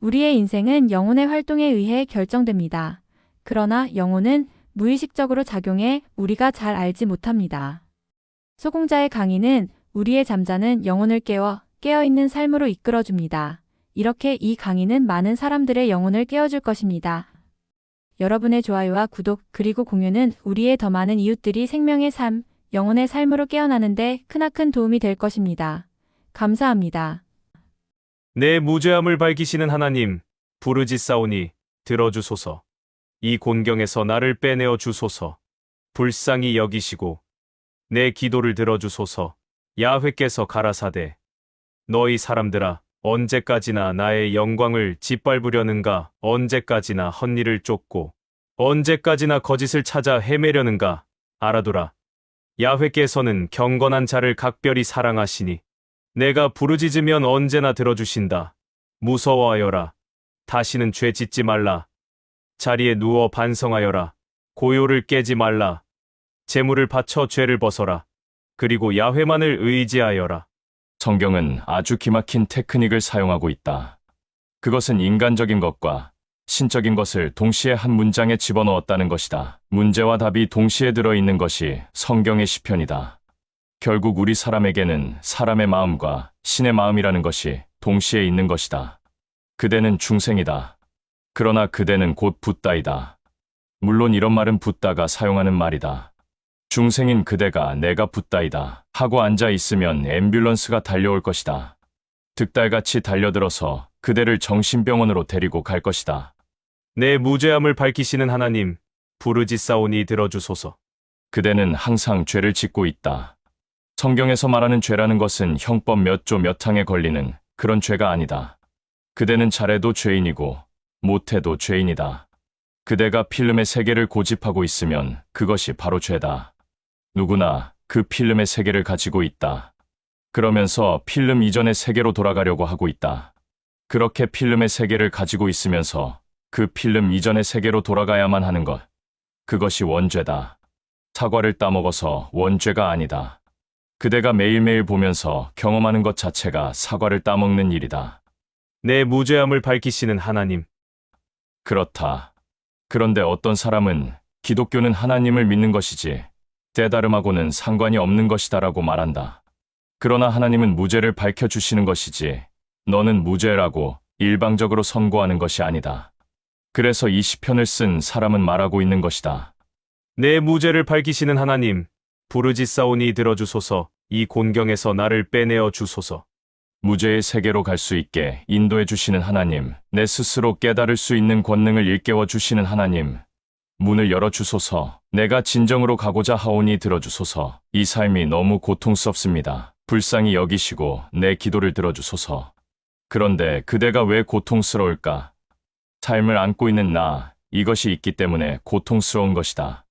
우리의 인생은 영혼의 활동에 의해 결정됩니다. 그러나 영혼은 무의식적으로 작용해 우리가 잘 알지 못합니다. 소공자의 강의는 우리의 잠자는 영혼을 깨워 깨어있는 삶으로 이끌어줍니다. 이렇게 이 강의는 많은 사람들의 영혼을 깨워줄 것입니다. 여러분의 좋아요와 구독 그리고 공유는 우리의 더 많은 이웃들이 생명의 삶, 영혼의 삶으로 깨어나는데 크나큰 도움이 될 것입니다. 감사합니다. 내 무죄함을 밝히시는 하나님, 부르짖사오니 들어주소서. 이 곤경에서 나를 빼내어 주소서. 불쌍히 여기시고 내 기도를 들어주소서. 야훼께서 가라사대 너희 사람들아 언제까지나 나의 영광을 짓밟으려는가 언제까지나 헛일을 쫓고 언제까지나 거짓을 찾아 헤매려는가 알아두라. 야훼께서는 경건한 자를 각별히 사랑하시니 내가 부르짖으면 언제나 들어주신다. 무서워하여라. 다시는 죄 짓지 말라. 자리에 누워 반성하여라. 고요를 깨지 말라. 재물을 바쳐 죄를 벗어라. 그리고 야훼만을 의지하여라. 성경은 아주 기막힌 테크닉을 사용하고 있다. 그것은 인간적인 것과 신적인 것을 동시에 한 문장에 집어넣었다는 것이다. 문제와 답이 동시에 들어있는 것이 성경의 시편이다. 결국 우리 사람에게는 사람의 마음과 신의 마음이라는 것이 동시에 있는 것이다. 그대는 중생이다. 그러나 그대는 곧 붓다이다. 물론 이런 말은 붓다가 사용하는 말이다. 중생인 그대가 내가 붓다이다 하고 앉아 있으면 앰뷸런스가 달려올 것이다. 득달같이 달려들어서 그대를 정신병원으로 데리고 갈 것이다. 내 무죄함을 밝히시는 하나님, 부르짖사오니 들어주소서. 그대는 항상 죄를 짓고 있다. 성경에서 말하는 죄라는 것은 형법 몇 조 몇 항에 걸리는 그런 죄가 아니다. 그대는 잘해도 죄인이고 못해도 죄인이다. 그대가 필름의 세계를 고집하고 있으면 그것이 바로 죄다. 누구나 그 필름의 세계를 가지고 있다. 그러면서 필름 이전의 세계로 돌아가려고 하고 있다. 그렇게 필름의 세계를 가지고 있으면서 그 필름 이전의 세계로 돌아가야만 하는 것. 그것이 원죄다. 사과를 따먹어서 원죄가 아니다. 그대가 매일매일 보면서 경험하는 것 자체가 사과를 따먹는 일이다. 내 무죄함을 밝히시는 하나님, 그렇다. 그런데 어떤 사람은 기독교는 하나님을 믿는 것이지 때다름하고는 상관이 없는 것이다라고 말한다. 그러나 하나님은 무죄를 밝혀주시는 것이지 너는 무죄라고 일방적으로 선고하는 것이 아니다. 그래서 이 시편을 쓴 사람은 말하고 있는 것이다. 내 무죄를 밝히시는 하나님, 부르짖사오니 들어주소서. 이 곤경에서 나를 빼내어 주소서. 무죄의 세계로 갈 수 있게 인도해 주시는 하나님, 내 스스로 깨달을 수 있는 권능을 일깨워 주시는 하나님, 문을 열어 주소서. 내가 진정으로 가고자 하오니 들어 주소서. 이 삶이 너무 고통스럽습니다. 불쌍히 여기시고 내 기도를 들어 주소서. 그런데 그대가 왜 고통스러울까? 삶을 안고 있는 나, 이것이 있기 때문에 고통스러운 것이다.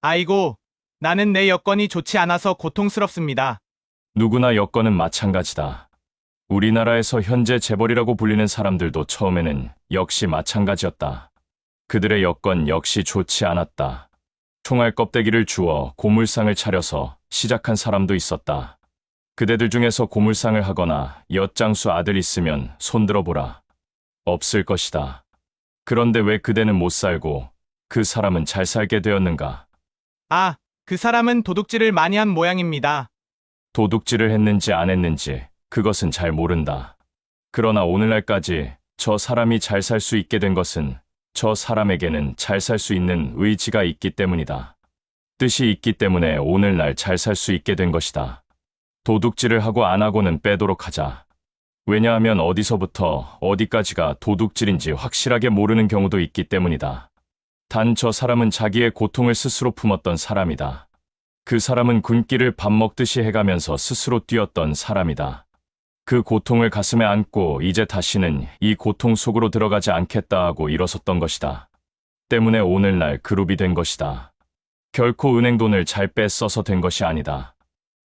아이고, 나는 내 여건이 좋지 않아서 고통스럽습니다. 누구나 여건은 마찬가지다. 우리나라에서 현재 재벌이라고 불리는 사람들도 처음에는 역시 마찬가지였다. 그들의 여건 역시 좋지 않았다. 총알 껍데기를 주어 고물상을 차려서 시작한 사람도 있었다. 그대들 중에서 고물상을 하거나 엿장수 아들 있으면 손들어 보라. 없을 것이다. 그런데 왜 그대는 못 살고 그 사람은 잘 살게 되었는가? 아, 그 사람은 도둑질을 많이 한 모양입니다. 도둑질을 했는지 안 했는지 그것은 잘 모른다. 그러나 오늘날까지 저 사람이 잘 살 수 있게 된 것은 저 사람에게는 잘 살 수 있는 의지가 있기 때문이다. 뜻이 있기 때문에 오늘날 잘 살 수 있게 된 것이다. 도둑질을 하고 안 하고는 빼도록 하자. 왜냐하면 어디서부터 어디까지가 도둑질인지 확실하게 모르는 경우도 있기 때문이다. 단 저 사람은 자기의 고통을 스스로 품었던 사람이다. 그 사람은 굶기를 밥 먹듯이 해가면서 스스로 뛰었던 사람이다. 그 고통을 가슴에 안고 이제 다시는 이 고통 속으로 들어가지 않겠다 하고 일어섰던 것이다. 때문에 오늘날 그룹이 된 것이다. 결코 은행 돈을 잘 빼써서 된 것이 아니다.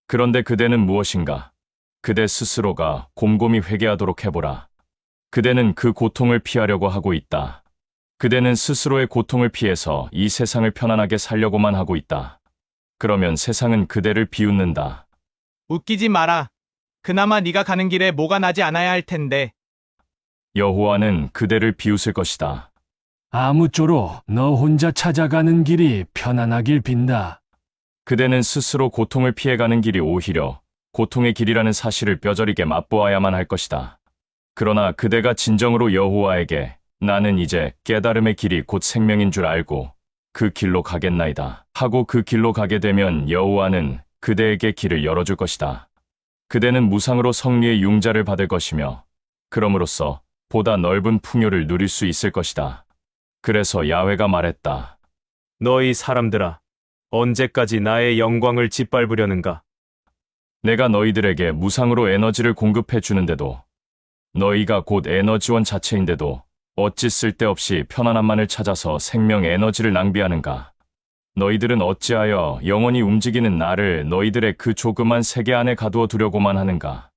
그런데 그대는 무엇인가? 그대 스스로가 곰곰이 회개하도록 해보라. 그대는 그 고통을 피하려고 하고 있다. 그대는 스스로의 고통을 피해서 이 세상을 편안하게 살려고만 하고 있다. 그러면 세상은 그대를 비웃는다. 웃기지 마라. 그나마 네가 가는 길에 뭐가 나지 않아야 할 텐데. 여호와는 그대를 비웃을 것이다. 아무쪼록 너 혼자 찾아가는 길이 편안하길 빈다. 그대는 스스로 고통을 피해가는 길이 오히려 고통의 길이라는 사실을 뼈저리게 맛보아야만 할 것이다. 그러나 그대가 진정으로 여호와에게 나는 이제 깨달음의 길이 곧 생명인 줄 알고 그 길로 가겠나이다. 하고 그 길로 가게 되면 여호와는 그대에게 길을 열어줄 것이다. 그대는 무상으로 성리의 융자를 받을 것이며 그럼으로써 보다 넓은 풍요를 누릴 수 있을 것이다. 그래서 야훼가 말했다. 너희 사람들아, 언제까지 나의 영광을 짓밟으려는가? 내가 너희들에게 무상으로 에너지를 공급해 주는데도 너희가 곧 에너지원 자체인데도 어찌 쓸데없이 편안함만을 찾아서 생명 에너지를 낭비하는가? 너희들은 어찌하여 영원히 움직이는 나를 너희들의 그 조그만 세계 안에 가두어 두려고만 하는가?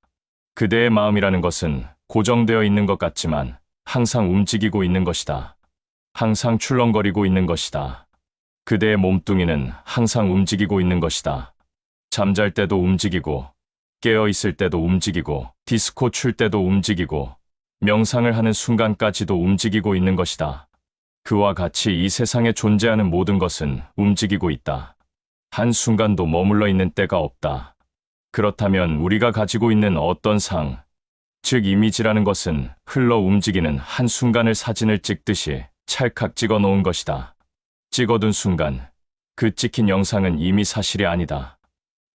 그대의 마음이라는 것은 고정되어 있는 것 같지만 항상 움직이고 있는 것이다. 항상 출렁거리고 있는 것이다. 그대의 몸뚱이는 항상 움직이고 있는 것이다. 잠잘 때도 움직이고, 깨어 있을 때도 움직이고, 디스코 출 때도 움직이고, 명상을 하는 순간까지도 움직이고 있는 것이다. 그와 같이 이 세상에 존재하는 모든 것은 움직이고 있다. 한 순간도 머물러 있는 때가 없다. 그렇다면 우리가 가지고 있는 어떤 상, 즉 이미지라는 것은 흘러 움직이는 한 순간을 사진을 찍듯이 찰칵 찍어 놓은 것이다. 찍어둔 순간, 그 찍힌 영상은 이미 사실이 아니다.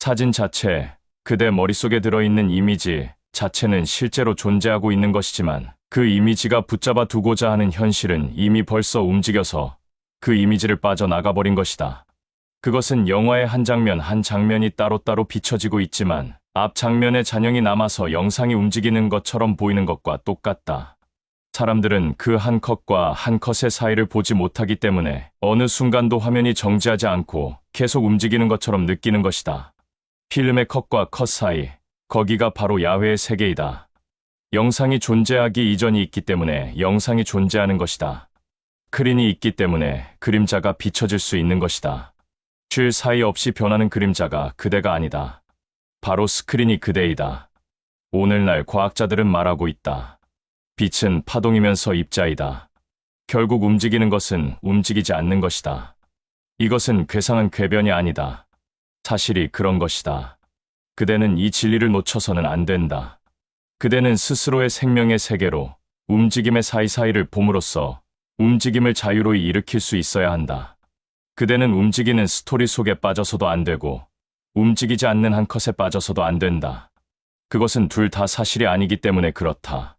사진 자체, 그대 머릿속에 들어있는 이미지 자체는 실제로 존재하고 있는 것이지만 그 이미지가 붙잡아 두고자 하는 현실은 이미 벌써 움직여서 그 이미지를 빠져나가 버린 것이다. 그것은 영화의 한 장면 한 장면이 따로따로 비춰지고 있지만 앞 장면의 잔영이 남아서 영상이 움직이는 것처럼 보이는 것과 똑같다. 사람들은 그 한 컷과 한 컷의 사이를 보지 못하기 때문에 어느 순간도 화면이 정지하지 않고 계속 움직이는 것처럼 느끼는 것이다. 필름의 컷과 컷 사이, 거기가 바로 야훼의 세계이다. 영상이 존재하기 이전이 있기 때문에 영상이 존재하는 것이다. 크린이 있기 때문에 그림자가 비춰질 수 있는 것이다. 쉴 사이 없이 변하는 그림자가 그대가 아니다. 바로 스크린이 그대이다. 오늘날 과학자들은 말하고 있다. 빛은 파동이면서 입자이다. 결국 움직이는 것은 움직이지 않는 것이다. 이것은 괴상한 궤변이 아니다. 사실이 그런 것이다. 그대는 이 진리를 놓쳐서는 안 된다. 그대는 스스로의 생명의 세계로 움직임의 사이사이를 봄으로써 움직임을 자유로이 일으킬 수 있어야 한다. 그대는 움직이는 스토리 속에 빠져서도 안 되고 움직이지 않는 한 컷에 빠져서도 안 된다. 그것은 둘 다 사실이 아니기 때문에 그렇다.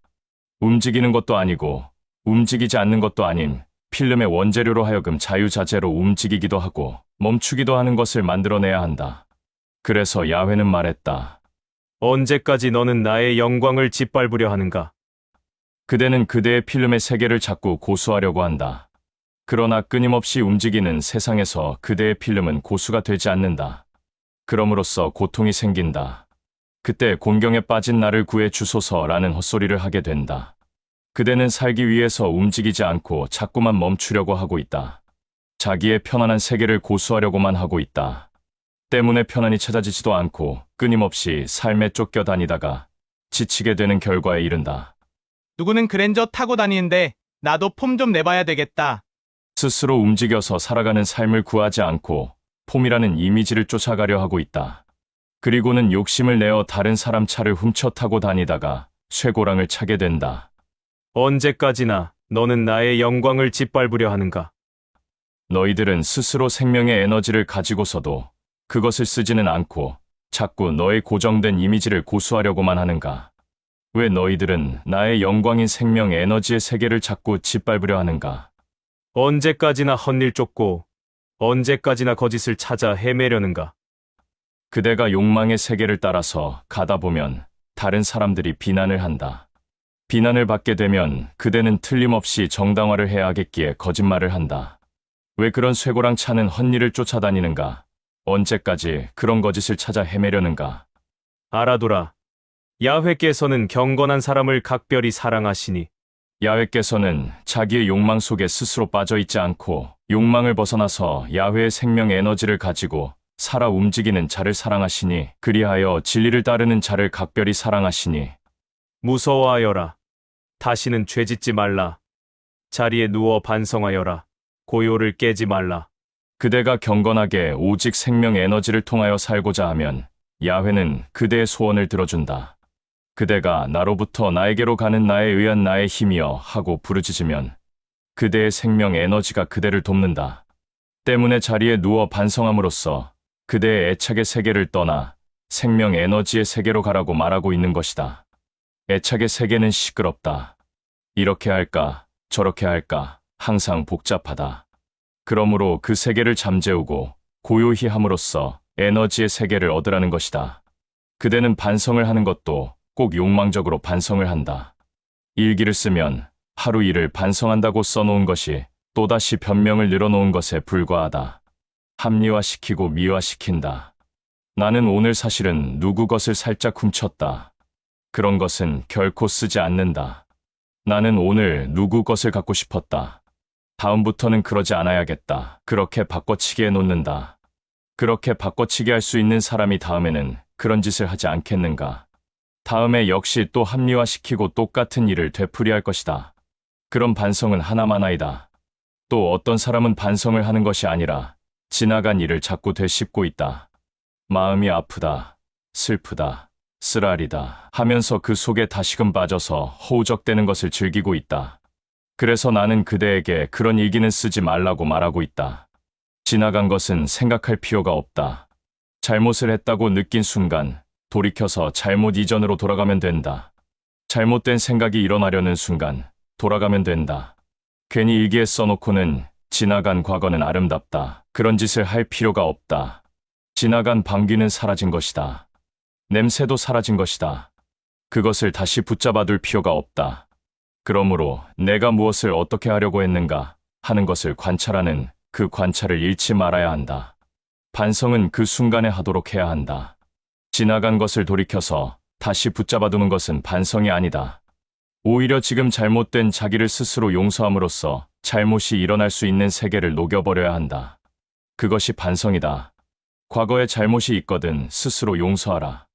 움직이는 것도 아니고 움직이지 않는 것도 아닌 필름의 원재료로 하여금 자유자재로 움직이기도 하고 멈추기도 하는 것을 만들어내야 한다. 그래서 야훼는 말했다. 언제까지 너는 나의 영광을 짓밟으려 하는가? 그대는 그대의 필름의 세계를 자꾸 고수하려고 한다. 그러나 끊임없이 움직이는 세상에서 그대의 필름은 고수가 되지 않는다. 그럼으로써 고통이 생긴다. 그때 곤경에 빠진 나를 구해 주소서라는 헛소리를 하게 된다. 그대는 살기 위해서 움직이지 않고 자꾸만 멈추려고 하고 있다. 자기의 편안한 세계를 고수하려고만 하고 있다. 때문에 편안이 찾아지지도 않고 끊임없이 삶에 쫓겨 다니다가 지치게 되는 결과에 이른다. 누구는 그랜저 타고 다니는데 나도 폼 좀 내봐야 되겠다. 스스로 움직여서 살아가는 삶을 구하지 않고 폼이라는 이미지를 쫓아가려 하고 있다. 그리고는 욕심을 내어 다른 사람 차를 훔쳐 타고 다니다가 쇠고랑을 차게 된다. 언제까지나 너는 나의 영광을 짓밟으려 하는가? 너희들은 스스로 생명의 에너지를 가지고서도 그것을 쓰지는 않고 자꾸 너의 고정된 이미지를 고수하려고만 하는가? 왜 너희들은 나의 영광인 생명 에너지의 세계를 자꾸 짓밟으려 하는가? 언제까지나 헛일 쫓고 언제까지나 거짓을 찾아 헤매려는가? 그대가 욕망의 세계를 따라서 가다 보면 다른 사람들이 비난을 한다. 비난을 받게 되면 그대는 틀림없이 정당화를 해야 하겠기에 거짓말을 한다. 왜 그런 쇠고랑 차는 헛일을 쫓아다니는가? 언제까지 그런 거짓을 찾아 헤매려는가? 알아두라. 야훼께서는 경건한 사람을 각별히 사랑하시니 야훼께서는 자기의 욕망 속에 스스로 빠져 있지 않고 욕망을 벗어나서 야훼의 생명 에너지를 가지고 살아 움직이는 자를 사랑하시니 그리하여 진리를 따르는 자를 각별히 사랑하시니 무서워하여라. 다시는 죄짓지 말라. 자리에 누워 반성하여라. 고요를 깨지 말라. 그대가 경건하게 오직 생명 에너지를 통하여 살고자 하면 야훼는 그대의 소원을 들어준다. 그대가 나로부터 나에게로 가는 나에 의한 나의 힘이여 하고 부르짖으면 그대의 생명 에너지가 그대를 돕는다. 때문에 자리에 누워 반성함으로써 그대의 애착의 세계를 떠나 생명 에너지의 세계로 가라고 말하고 있는 것이다. 애착의 세계는 시끄럽다. 이렇게 할까, 저렇게 할까, 항상 복잡하다. 그러므로 그 세계를 잠재우고 고요히 함으로써 에너지의 세계를 얻으라는 것이다. 그대는 반성을 하는 것도 꼭 욕망적으로 반성을 한다. 일기를 쓰면 하루 일을 반성한다고 써놓은 것이 또다시 변명을 늘어놓은 것에 불과하다. 합리화시키고 미화시킨다. 나는 오늘 사실은 누구 것을 살짝 훔쳤다. 그런 것은 결코 쓰지 않는다. 나는 오늘 누구 것을 갖고 싶었다. 다음부터는 그러지 않아야겠다. 그렇게 바꿔치기 해 놓는다. 그렇게 바꿔치기 할 수 있는 사람이 다음에는 그런 짓을 하지 않겠는가. 다음에 역시 또 합리화시키고 똑같은 일을 되풀이할 것이다. 그런 반성은 하나만 아니다. 또 어떤 사람은 반성을 하는 것이 아니라 지나간 일을 자꾸 되씹고 있다. 마음이 아프다, 슬프다, 쓰라리다 하면서 그 속에 다시금 빠져서 허우적대는 것을 즐기고 있다. 그래서 나는 그대에게 그런 일기는 쓰지 말라고 말하고 있다. 지나간 것은 생각할 필요가 없다. 잘못을 했다고 느낀 순간 돌이켜서 잘못 이전으로 돌아가면 된다. 잘못된 생각이 일어나려는 순간 돌아가면 된다. 괜히 일기에 써놓고는 지나간 과거는 아름답다. 그런 짓을 할 필요가 없다. 지나간 방귀는 사라진 것이다. 냄새도 사라진 것이다. 그것을 다시 붙잡아둘 필요가 없다. 그러므로 내가 무엇을 어떻게 하려고 했는가 하는 것을 관찰하는 그 관찰을 잃지 말아야 한다. 반성은 그 순간에 하도록 해야 한다. 지나간 것을 돌이켜서 다시 붙잡아두는 것은 반성이 아니다. 오히려 지금 잘못된 자기를 스스로 용서함으로써 잘못이 일어날 수 있는 세계를 녹여버려야 한다. 그것이 반성이다. 과거에 잘못이 있거든 스스로 용서하라.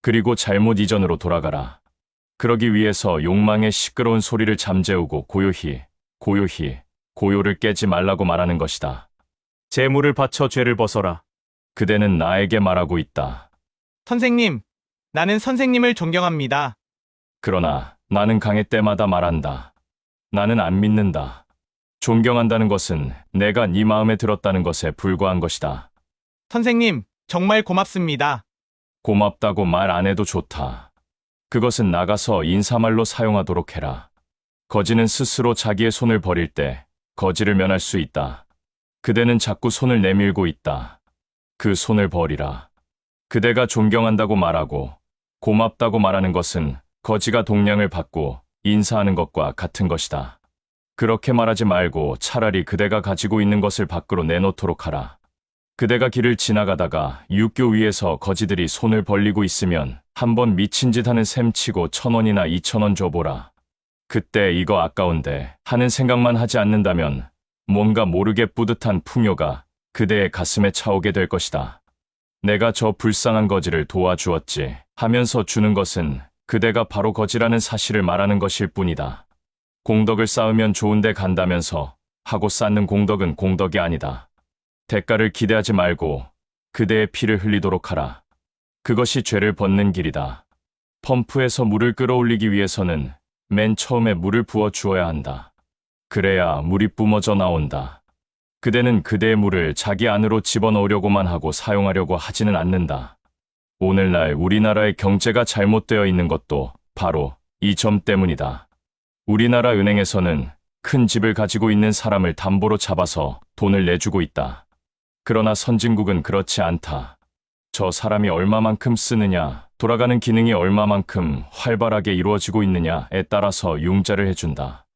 그리고 잘못 이전으로 돌아가라. 그러기 위해서 욕망의 시끄러운 소리를 잠재우고 고요히, 고요히, 고요를 깨지 말라고 말하는 것이다. 재물을 바쳐 죄를 벗어라. 그대는 나에게 말하고 있다. 선생님, 나는 선생님을 존경합니다. 그러나 나는 강의 때마다 말한다. 나는 안 믿는다. 존경한다는 것은 내가 네 마음에 들었다는 것에 불과한 것이다. 선생님, 정말 고맙습니다. 고맙다고 말 안 해도 좋다. 그것은 나가서 인사말로 사용하도록 해라. 거지는 스스로 자기의 손을 버릴 때 거지를 면할 수 있다. 그대는 자꾸 손을 내밀고 있다. 그 손을 버리라. 그대가 존경한다고 말하고 고맙다고 말하는 것은 거지가 동량을 받고 인사하는 것과 같은 것이다. 그렇게 말하지 말고 차라리 그대가 가지고 있는 것을 밖으로 내놓도록 하라. 그대가 길을 지나가다가 육교 위에서 거지들이 손을 벌리고 있으면 한번 미친 짓 하는 셈 치고 천 원이나 이천 원 줘보라. 그때 이거 아까운데 하는 생각만 하지 않는다면 뭔가 모르게 뿌듯한 풍요가 그대의 가슴에 차오게 될 것이다. 내가 저 불쌍한 거지를 도와주었지 하면서 주는 것은 그대가 바로 거지라는 사실을 말하는 것일 뿐이다. 공덕을 쌓으면 좋은데 간다면서 하고 쌓는 공덕은 공덕이 아니다. 대가를 기대하지 말고 그대의 피를 흘리도록 하라. 그것이 죄를 벗는 길이다. 펌프에서 물을 끌어올리기 위해서는 맨 처음에 물을 부어 주어야 한다. 그래야 물이 뿜어져 나온다. 그대는 그대의 물을 자기 안으로 집어넣으려고만 하고 사용하려고 하지는 않는다. 오늘날 우리나라의 경제가 잘못되어 있는 것도 바로 이 점 때문이다. 우리나라 은행에서는 큰 집을 가지고 있는 사람을 담보로 잡아서 돈을 내주고 있다. 그러나 선진국은 그렇지 않다. 저 사람이 얼마만큼 쓰느냐, 돌아가는 기능이 얼마만큼 활발하게 이루어지고 있느냐에 따라서 융자를 해준다.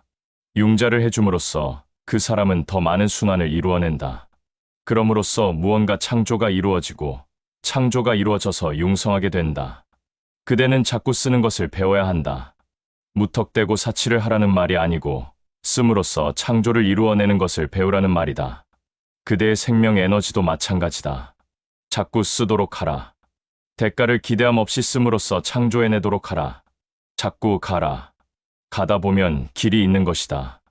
융자를 해줌으로써 그 사람은 더 많은 순환을 이루어낸다. 그럼으로써 무언가 창조가 이루어지고 창조가 이루어져서 융성하게 된다. 그대는 자꾸 쓰는 것을 배워야 한다. 무턱대고 사치를 하라는 말이 아니고 씀으로써 창조를 이루어내는 것을 배우라는 말이다. 그대의 생명 에너지도 마찬가지다. 자꾸 쓰도록 하라. 대가를 기대함 없이 씀으로써 창조해내도록 하라. 자꾸 가라. 가다 보면 길이 있는 것이다.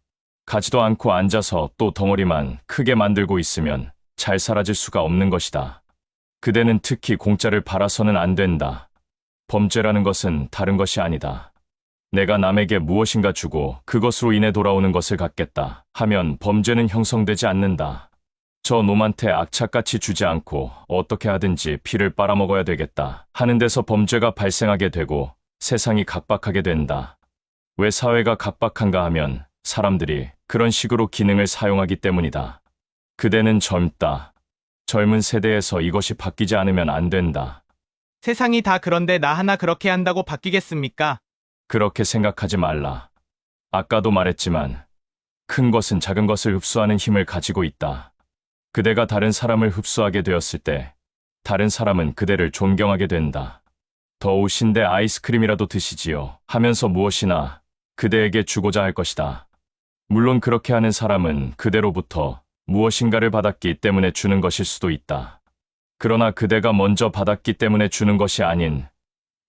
가지도 않고 앉아서 또 덩어리만 크게 만들고 있으면 잘 사라질 수가 없는 것이다. 그대는 특히 공짜를 바라서는 안 된다. 범죄라는 것은 다른 것이 아니다. 내가 남에게 무엇인가 주고 그것으로 인해 돌아오는 것을 갖겠다 하면 범죄는 형성되지 않는다. 저 놈한테 악착같이 주지 않고 어떻게 하든지 피를 빨아먹어야 되겠다 하는 데서 범죄가 발생하게 되고 세상이 각박하게 된다. 왜 사회가 각박한가 하면 사람들이 그런 식으로 기능을 사용하기 때문이다. 그대는 젊다. 젊은 세대에서 이것이 바뀌지 않으면 안 된다. 세상이 다 그런데 나 하나 그렇게 한다고 바뀌겠습니까? 그렇게 생각하지 말라. 아까도 말했지만 큰 것은 작은 것을 흡수하는 힘을 가지고 있다. 그대가 다른 사람을 흡수하게 되었을 때 다른 사람은 그대를 존경하게 된다. 더우신데 아이스크림이라도 드시지요 하면서 무엇이나 그대에게 주고자 할 것이다. 물론 그렇게 하는 사람은 그대로부터 무엇인가를 받았기 때문에 주는 것일 수도 있다. 그러나 그대가 먼저 받았기 때문에 주는 것이 아닌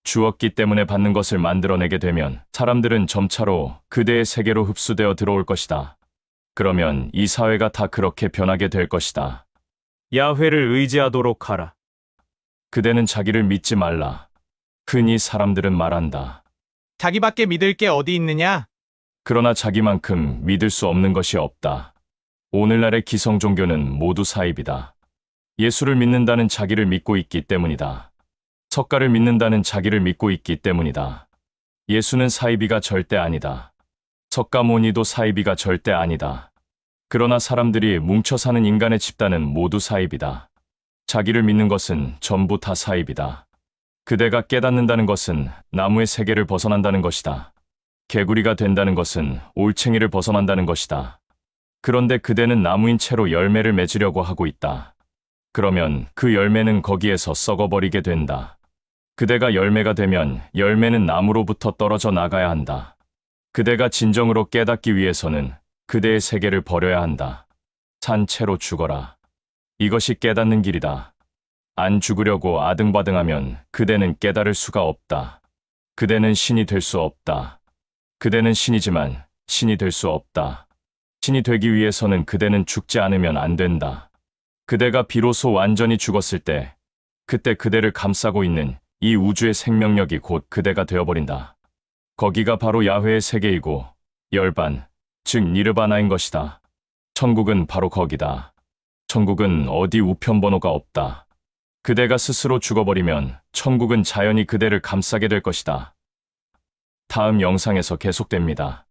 주었기 때문에 받는 것을 만들어내게 되면 사람들은 점차로 그대의 세계로 흡수되어 들어올 것이다. 그러면 이 사회가 다 그렇게 변하게 될 것이다. 야훼를 의지하도록 하라. 그대는 자기를 믿지 말라. 흔히 사람들은 말한다. 자기밖에 믿을 게 어디 있느냐? 그러나 자기만큼 믿을 수 없는 것이 없다. 오늘날의 기성 종교는 모두 사입이다. 예수를 믿는다는 자기를 믿고 있기 때문이다. 석가를 믿는다는 자기를 믿고 있기 때문이다. 예수는 사이비가 절대 아니다. 석가모니도 사이비가 절대 아니다. 그러나 사람들이 뭉쳐 사는 인간의 집단은 모두 사입이다. 자기를 믿는 것은 전부 다 사입이다. 그대가 깨닫는다는 것은 나무의 세계를 벗어난다는 것이다. 개구리가 된다는 것은 올챙이를 벗어난다는 것이다. 그런데 그대는 나무인 채로 열매를 맺으려고 하고 있다. 그러면 그 열매는 거기에서 썩어버리게 된다. 그대가 열매가 되면 열매는 나무로부터 떨어져 나가야 한다. 그대가 진정으로 깨닫기 위해서는 그대의 세계를 버려야 한다. 산 채로 죽어라. 이것이 깨닫는 길이다. 안 죽으려고 아등바등하면 그대는 깨달을 수가 없다. 그대는 신이 될 수 없다. 그대는 신이지만 신이 될 수 없다. 신이 되기 위해서는 그대는 죽지 않으면 안 된다. 그대가 비로소 완전히 죽었을 때, 그때 그대를 감싸고 있는 이 우주의 생명력이 곧 그대가 되어버린다. 거기가 바로 야훼의 세계이고, 열반, 즉 니르바나인 것이다. 천국은 바로 거기다. 천국은 어디 우편번호가 없다. 그대가 스스로 죽어버리면 천국은 자연히 그대를 감싸게 될 것이다. 다음 영상에서 계속됩니다.